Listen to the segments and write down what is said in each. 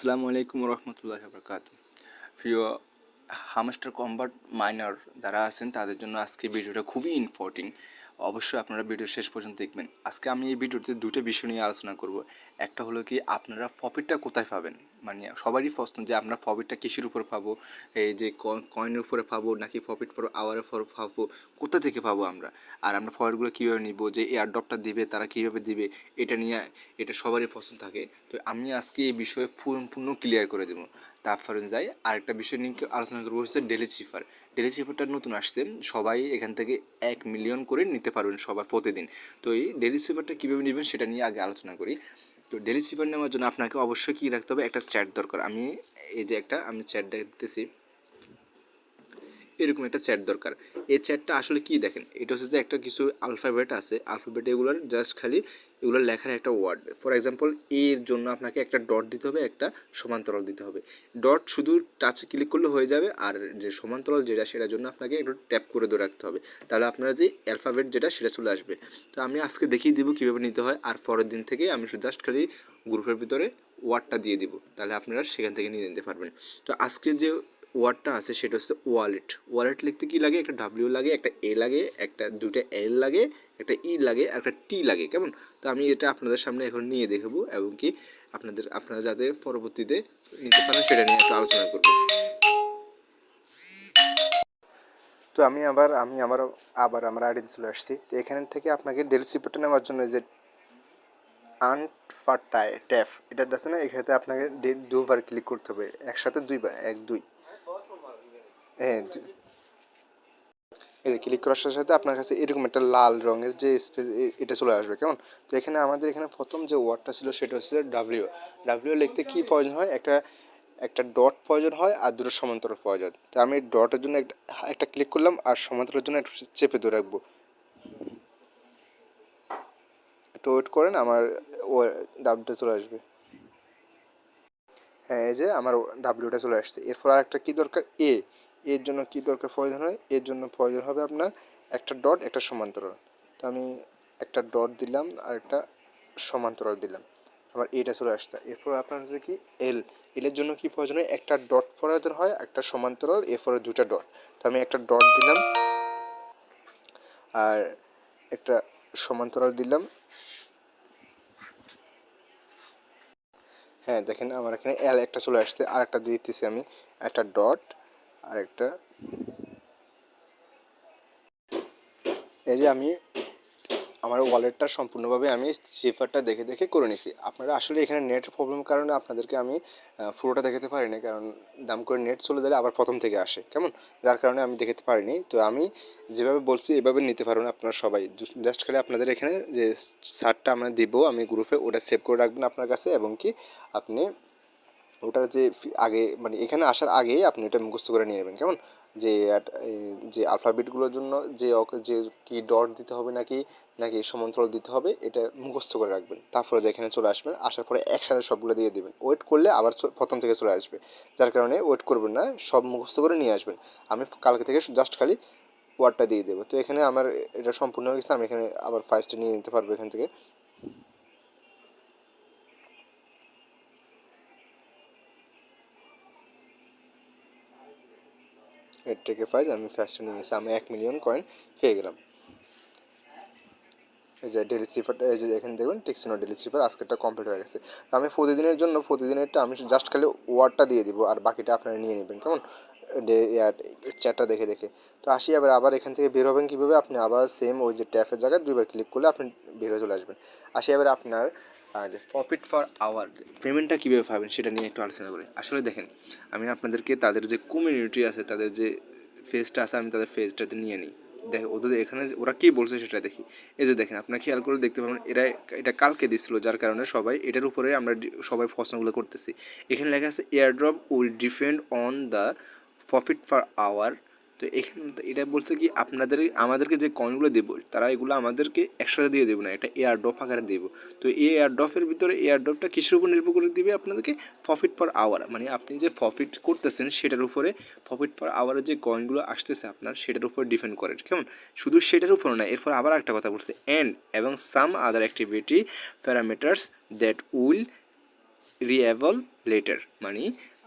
আসসালামু আলাইকুম রহমতুল্লাহ বরকাত প্রিয় হামস্টার কম্বার্ট মাইনার যারা আছেন, তাদের জন্য আজকে ভিডিওটা খুবই ইম্পর্টেন্ট অবশ্যই আপনারা ভিডিও শেষ পর্যন্ত দেখবেন। আজকে আমি এই ভিডিওতে দুটো বিষয় নিয়ে আলোচনা করব। একটা হলো কি আপনারা প্রফিটটা কোথায় পাবেন? মানে সবারই প্রশ্ন যে আমরা প্রফিটটা কিসের উপর পাবো? এই যে কয়েনের উপরে পাবো নাকি প্রফিট পর আওয়ারের পর পাবো? কোথা থেকে পাবো আমরা? আর আমরা প্রফিটগুলো কীভাবে নিব? যে এয়ারড্রপটা দিবে, তারা কীভাবে দিবে? এটা নিয়ে, এটা সবারই পছন্দ থাকে। তো আমি আজকে এই বিষয়ে পূর্ণ ক্লিয়ার করে দেবো। তারপরে যাই, আরেকটা বিষয় নিয়ে আলোচনা করব হচ্ছে ডেলি চিফার ডেলি চিফারটা নতুন আসছে। সবাই এখান থেকে এক মিলিয়ন করে নিতে পারবেন সবার প্রতিদিন। তো এই ডেলি চিফারটা কীভাবে নেবেন সেটা নিয়ে আগে আলোচনা করি। তো ডেলি শিপার নেওয়ার জন্য আপনাকে অবশ্যই কী রাখতে হবে? একটা চ্যাট দরকার। আমি এই যে একটা, আমি চ্যাট দেখতেছি। এরকম একটা চ্যাট দরকার। এই চ্যাটটা আসলে কি দেখেন? এটা হচ্ছে যে একটা কিছু আলফাবেট আছে। আলফাবেট এগুলোর জাস্ট খালি এগুলো লেখার একটা ওয়ার্ড ফর এক্সাম্পল এর জন্য আপনাকে একটা ডট দিতে হবে, একটা সমান্তরাল দিতে হবে। ডট শুধু টাচে ক্লিক করলে হয়ে যাবে, আর যে সমান্তরাল যেটা, সেটার জন্য আপনাকে একটু ট্যাপ করে ধরে রাখতে হবে। তাহলে আপনার যে অ্যালফাবেট যেটা, সেটা চলে আসবে। তো আমি আজকে দেখিয়ে দিব কীভাবে নিতে হয়, আর পরের দিন থেকে আমি শুধু জাস্ট খালি গ্রুপের ভিতরে ওয়ার্ডটা দিয়ে দিব। তাহলে আপনারা সেখান থেকে নিয়ে নিতে পারবেন। তো আজকে যে ওয়ার্ডটা আছে সেটা হচ্ছে ওয়ালেট। ওয়ালেট লিখতে কি লাগে? একটা ডাব্লিউ লাগে, একটা এ লাগে, একটা দুটো এল লাগে, একটা ই লাগে একটা টি লাগে, কেমন? তো আমি এটা আপনাদের সামনে এখন নিয়ে দেখব এবং কি আপনাদের, আপনারা যাতে পরবর্তীতে নিতে পারেন সেটা নিয়ে একটু আলোচনা করব। তো আমি আবার, আমি আমার আবার আমার আইডিতে চলে আসছি। তো এখান থেকে আপনাকে ডেল সিপোর্টটা নেওয়ার জন্য যে আন্ট ফার টাই ট্যাফ এটা আছে না? এখানে আপনাকে দুবার ক্লিক করতে হবে। একসাথে দুইবার, এক, দুই। এই ক্লিক করার সাথে সাথে আপনার কাছে এরকম একটা লাল রঙের যে স্পেস এটা চলে আসবে, কেমন? তো এখানে আমাদের এখানে প্রথম যে ওয়ার্ডটা ছিল সেটা হচ্ছে ডাব্লিউ ডাব্লিউ লিখতে কি প্রয়োজন হয়? একটা একটা ডট প্রয়োজন হয় আর দুটো সমান্তরাল প্রয়োজন। তো আমি ডটের জন্য একটা একটা ক্লিক করলাম আর সমান্তরালের জন্য একটু চেপে ধরে রাখব। একটু ওয়েট করেন, আমার ও ডাব্লিউটা চলে আসবে। হ্যাঁ এই যে আমার ডাব্লিউটা চলে আসছে। এরপর আর একটা কী দরকার? এ এর জন্য কী দরকার প্রয়োজন হয়? এর জন্য প্রয়োজন হবে আপনার একটা ডট, একটা সমান্তরাল। তো আমি একটা ডট দিলাম, আর একটা সমান্তরাল দিলাম। আমার এটা চলে আসতে এরপর আপনার হচ্ছে কি এল এলের জন্য কি প্রয়োজন হয়? একটা ডট প্রয়োজন হয়, একটা সমান্তরাল, এরপরে দুটা ডট। তো আমি একটা ডট দিলাম, আর একটা সমান্তরাল দিলাম। হ্যাঁ দেখেন আমার এখানে এল একটা চলে আসছে আর একটা দিতেছি আমি একটা ডট। আর একটা এই যে আমি, আমার ওয়ালেটটা সম্পূর্ণভাবে আমি চিফারটা দেখে দেখে করে নিছি। আপনারা আসলে এখানে নেট প্রবলেম কারণে আপনাদেরকে আমি পুরোটা দেখাতে পারিনি, কারণ দাম করে নেট চলে গেলে আবার প্রথম থেকে আসে, কেমন? যার কারণে আমি দেখাতে পারিনি। তো আমি যেভাবে বলছি, এভাবে নিতে পারবেন আপনারা সবাই। জাস্ট খালি আপনাদের এখানে যে সারটা আমরা দিব, আমি গ্রুপে ওটা সেভ করে রাখবেন আপনার কাছে, এবং কি আপনি ওটার যে আগে মানে এখানে আসার আগেই আপনি এটা মুখস্থ করে নিয়ে নেবেন। কেমন? যে যে আলফাবেটগুলোর জন্য যে যে কি ডট দিতে হবে নাকি নাকি সমান্তরাল দিতে হবে, এটা মুখস্থ করে রাখবেন। তারপরে যে এখানে চলে আসবেন, আসার পরে একসাথে সবগুলো দিয়ে দিবেন। ওয়েট করলে আবার প্রথম থেকে চলে আসবে। যার কারণে ওয়েট করবেন না, সব মুখস্থ করে নিয়ে আসবেন। আমি কালকে থেকে জাস্ট খালি ওয়ার্ডটা দিয়ে দেবো। তো এখানে আমার, এটা সম্পূর্ণ হয়ে গেছে, আমি এখানে আবার ফাইসটা নিয়ে নিতে পারব এখান থেকে। এর থেকে ফাইজ আমি ফার্স্টে নিয়ে নিয়েছি আমি এক মিলিয়ন কয়েন পেয়ে গেলাম। এই যে ডেলি স্লিপারটা এই যে এখানে দেখবেন টেক্সিনো ডেলি স্লিপার আজকেরটা কমপ্লিট হয়ে গেছে। আমি প্রতিদিনের জন্য, প্রতিদিনেরটা আমি জাস্ট খালি ওয়ার্ডটা দিয়ে দিব আর বাকিটা আপনারা নিয়ে নেবেন, কেমন? ডে চ্যাটটা দেখে দেখে। তো আসি আবার আবার এখান থেকে বের হবেন কীভাবে? আপনি আবার সেম ওই যে ট্যাপের জায়গায় দুইবার ক্লিক করলে আপনি বের হয়ে চলে আসবেন। আসি এবার আপনার যে প্রফিট ফর আওয়ার পেমেন্টটা কীভাবে পাবেন সেটা নিয়ে একটু আলোচনা করি। আসলে দেখেন, আমি আপনাদেরকে তাদের যে কমিউনিটি আছে, তাদের যে ফেজটা আছে, আমি তাদের ফেজটাতে নিয়ে নিই। দেখ ওদের এখানে ওরা কী বলছে সেটা দেখি। এই যে দেখেন, আপনারা খেয়াল করে দেখতে পাবেন এরা এটা কালকে দিছিল, যার কারণে সবাই, এটার উপরে আমরা সবাই প্রশ্নগুলো করতেছি। এখানে লেখা আছে airdrop will depend on the profit per hour তো এখানে, এটা বলছে কি আপনাদের, আমাদেরকে যে কয়েনগুলো দেবো, তারা এগুলো আমাদেরকে একসাথে দিয়ে দেবো না এটা এয়ার ড্রপ আকারে দেবো। তো এই এয়ার ড্রপের ভিতরে এয়ার ড্রপটা কিসের উপর নির্ভর করে দিবে আপনাদেরকে? প্রফিট পার আওয়ার মানে আপনি যে প্রফিট করতেছেন সেটার উপরে প্রফিট পার আওয়ারের যে কয়েনগুলো আসতেছে আপনার, সেটার উপর ডিপেন্ড করে, কেমন? শুধু সেটার উপর না, এরপর আবার একটা কথা বলছে এন্ড এবং some other activity parameters that will reveal later মানে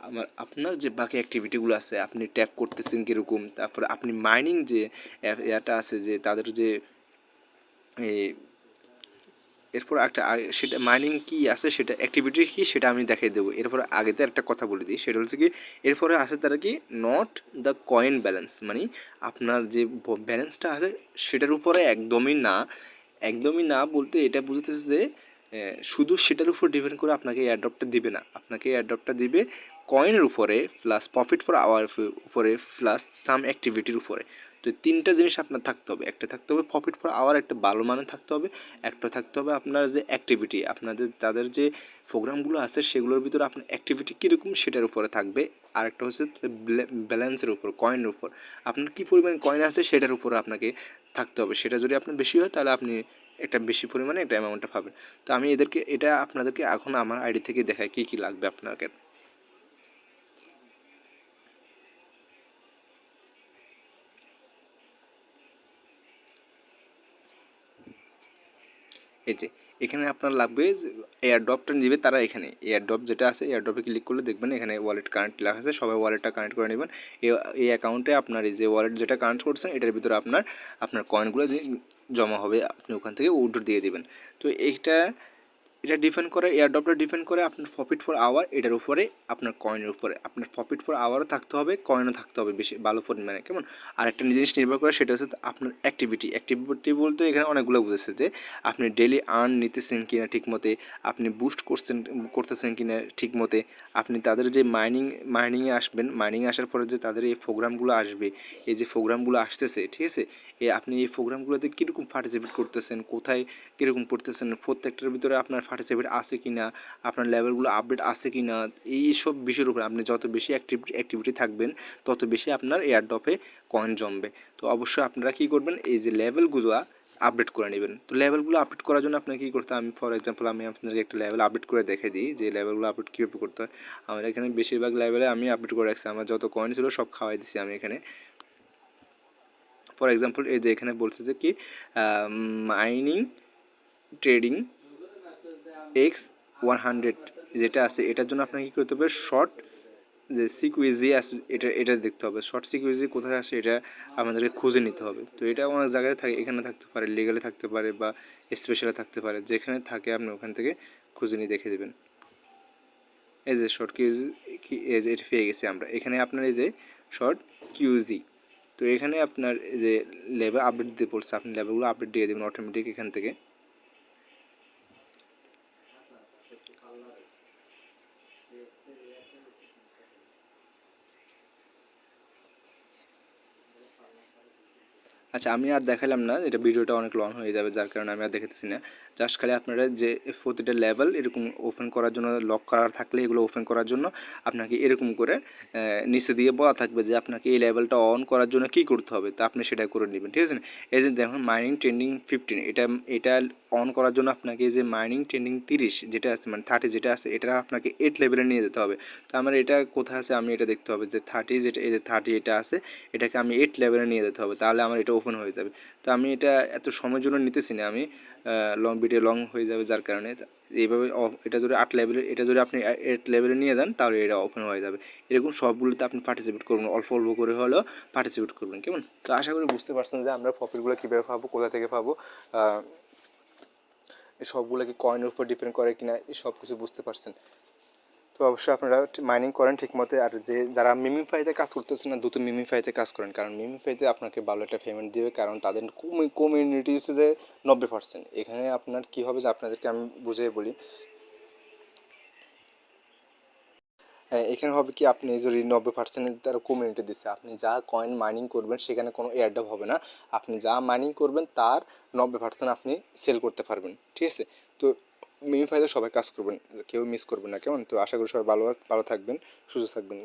আমার, আপনার যে বাকি অ্যাক্টিভিটিগুলো আছে, আপনি ট্যাপ করতেছেন কীরকম? তারপর আপনি মাইনিং যে ইয়াটা আছে যে তাদের যে এরপর একটা সেটা মাইনিং কি আছে, সেটা অ্যাক্টিভিটি কি, সেটা আমি দেখাই দেবো। এরপর আগেতে একটা কথা বলে দিই, সেটা হচ্ছে কি, এরপরে আছে তারা কি নট দ্য কয়েন ব্যালেন্স মানে আপনার যে ব্যালেন্সটা আছে, সেটার উপরে একদমই না একদমই না বলতে এটা বুঝতেছে যে শুধু সেটার উপর ডিপেন্ড করে আপনাকে এয়ারড্রপটা দিবে না। আপনাকে এয়ারড্রপটা দিবে কয়েনের উপরে প্লাস প্রফিট ফর আওয়ার উপরে প্লাস সাম অ্যাক্টিভিটির উপরে। তো তিনটা জিনিস আপনার থাকতে হবে। একটা থাকতে হবে প্রফিট ফর আওয়ার একটা ভালো মানে থাকতে হবে। একটা থাকতে হবে আপনার যে অ্যাক্টিভিটি আপনাদের, তাদের যে প্রোগ্রামগুলো আছে সেগুলোর ভিতরে আপনার অ্যাক্টিভিটি কীরকম সেটার উপরে থাকবে। আর একটা হচ্ছে ব্যালেন্সের উপর কয়েনের উপর। আপনার কী পরিমাণ কয়েন আছে সেটার উপরে আপনাকে থাকতে হবে। সেটা যদি আপনার বেশি হয় তাহলে আপনি একটা বেশি পরিমাণে একটা অ্যামাউন্টটা পাবেন। তো আমি এদেরকে, এটা আপনাদেরকে এখন আমার আইডি থেকে দেখাই কী কী লাগবে আপনাকে। এই যে, এখানে আপনার লাগবে এয়ারড্রপটা নেবে তারা এখানে। এয়ারড্রপ যেটা আছে এয়ারড্রপে ক্লিক করলে দেখবেন এখানে ওয়ালেট কানেক্ট লেখা আছে, সবাই ওয়ালেটটা কানেক্ট করে নেবেন। এই- অ্যাকাউন্টে আপনার এই যে ওয়ালেট যেটা কানেক্ট করছেন, এটার ভিতরে আপনার আপনার কয়েনগুলো জমা হবে, আপনি ওখান থেকে উইথড্র দিয়ে দেবেন। তো এইটা এটা ডিপেন্ড করে এয়ারড্রপটা ডিপেন্ড করে, আপনার প্রফিট ফর আওয়ার এটার উপরে, আপনার কয়েনের উপরে। আপনার প্রফিট ফর আওয়ারও থাকতে হবে কয়েনও থাকতে হবে বেশি, ভালো পরিমাণে, কেমন? আর একটা জিনিস নির্ভর করে, সেটা হচ্ছে আপনার অ্যাক্টিভিটি অ্যাক্টিভিটি বলতে এখানে অনেকগুলো বুঝেছে যে, আপনি ডেলি আর্ন নিতেছেন কিনা ঠিক মতে আপনি বুস্ট করছেন, করতেছেন কিনা ঠিক মতে আপনি তাদের যে মাইনিং মাইনিংয়ে আসবেন মাইনিংয়ে আসার পরে যে তাদের এই প্রোগ্রামগুলো আসবে, এই যে প্রোগ্রামগুলো আসতেছে, ঠিক আছে? আপনি এই প্রোগ্রামগুলোতে কীরকম পার্টিসিপেট করতেছেন? কোথায় কীরকম করতেছেন প্রত্যেকটার ভিতরে আপনার পার্টিসিপেট আছে কি না আপনার লেভেলগুলো আপডেট আছে কি না এই সব বিষয়ের উপরে আপনি যত বেশি অ্যাক্টিভিটি অ্যাক্টিভিটি থাকবেন, তত বেশি আপনার এয়ারড্রপে কয়েন জমবে। তো অবশ্যই আপনারা কী করবেন? এই যে লেভেলগুলো আপডেট করে নেবেন। তো লেভেলগুলো আপডেট করার জন্য আপনাকে কী করতে আমি ফর এক্সাম্পল আমি আপনাদেরকে একটা লেভেল আপডেট করে দেখে দিই যে লেভেলগুলো আপডেট কীভাবে করতে হয়। আমার এখানে বেশিরভাগ লেভেলে আমি আপডেট করে রাখছি। আমার যত কয়েন ছিল সব খাওয়াই দিছি আমি এখানে। ফর এক্সাম্পল এই যে এখানে বলছে যে কি mining trading X one hundred যেটা আছে, এটার জন্য আপনাকে কী করতে হবে শর্ট যে সিকুইজি আছে, এটা এটা দেখতে হবে। শর্ট সিকুইজি কোথায় আসে এটা আমাদেরকে খুঁজে নিতে হবে। তো এটা অনেক জায়গায় থাকে, এখানে থাকতে পারে লিগালে থাকতে পারে বা স্পেশালে থাকতে পারে। যেখানে থাকে, আপনি ওখান থেকে খুঁজে নিয়ে দেখে দেবেন। এই যে শর্ট কিউজি এই যে এটা পেয়ে গেছি আমরা। এখানে আপনার এই যে শর্ট কিউজি তো এখানে আপনার যে লেভেল আপডেট দিয়ে পড়ছে, আপনি লেভেলগুলো আপডেট দিয়ে দেবেন অটোমেটিক এখান থেকে। আচ্ছা আমি আর দেখালাম না, এটা ভিডিওটা অনেক লং হয়ে যাবে, যার কারণে আমি আর দেখাতেছি না। জাস্ট খালি আপনারা যে প্রতিটা লেভেল এরকম ওপেন করার জন্য লক করার থাকলে এগুলো ওপেন করার জন্য আপনাকে এরকম করে নিচে দিয়ে বলা থাকবে যে আপনাকে এই লেভেলটা অন করার জন্য কী করতে হবে। তো আপনি সেটা করে নেবেন, ঠিক আছে? এই যে দেখুন মাইনিং ট্রেন্ডিং ফিফটিন এটা এটা অন করার জন্য আপনাকে যে মাইনিং ট্রেন্ডিং তিরিশ যেটা আছে মানে থার্টি যেটা আছে, এটা আপনাকে এইট লেভেলে নিয়ে যেতে হবে। তো আমার এটা কোথায় আছে, আমি এটা দেখতে হবে যে থার্টি যেটা, এই যে থার্টি এটা আছে, এটাকে আমি এইট লেভেলে নিয়ে যেতে হবে, তাহলে আমার এটা ওপেন হয়ে যাবে। তো আমি এটা এত সময়ের জন্য নিতেছি না আমি লং বিটে লং হয়ে যাবে যার কারণে এইভাবে এটা যদি আট লেভেলে এটা যদি আপনি এইট লেভেলে নিয়ে যান, তাহলে এটা ওপেন হয়ে যাবে। এরকম সবগুলোতে আপনি পার্টিসিপেট করবেন অল্প অল্প করে হলেও পার্টিসিপেট করবেন, কেমন? তো আশা করি বুঝতে পারছেন যে আমরা প্রফিটগুলো কীভাবে পাবো, কোথা থেকে পাবো সবগুলো কি কয়েনের উপর ডিপেন্ড করে কিনা, এই সব কিছু বুঝতে পারছেন। তো অবশ্যই আপনারা মাইনিং করেন ঠিক মতো আর যে, যারা মিমিফাইতে কাজ করতেছেন না, দ্রুত মিমিফাইতে কাজ করেন। কারণ মিমিফাইতে আপনাকে ভালো একটা পেমেন্ট দিবে, কারণ তাদের কমিউনিটি হচ্ছে যে নব্বই পার্সেন্ট এখানে আপনার কী হবে যে আপনাদেরকে আমি বুঝিয়ে বলি। হ্যাঁ এখানে হবে কি, আপনি যদি নব্বই পার্সেন্ট তার কমিউনিটি দিচ্ছে আপনি যা কয়েন মাইনিং করবেন, সেখানে কোনো এয়ারড্রপ হবে না। আপনি যা মাইনিং করবেন, তার নব্বই পার্সেন্ট আপনি সেল করতে পারবেন। ঠিক আছে? তো মিমিফাইতে সবাই কাজ করবেন, কেউ মিস করবেন না, কেমন? তো আশা করি সবাই ভালো ভালো থাকবেন, সুস্থ থাকবেন।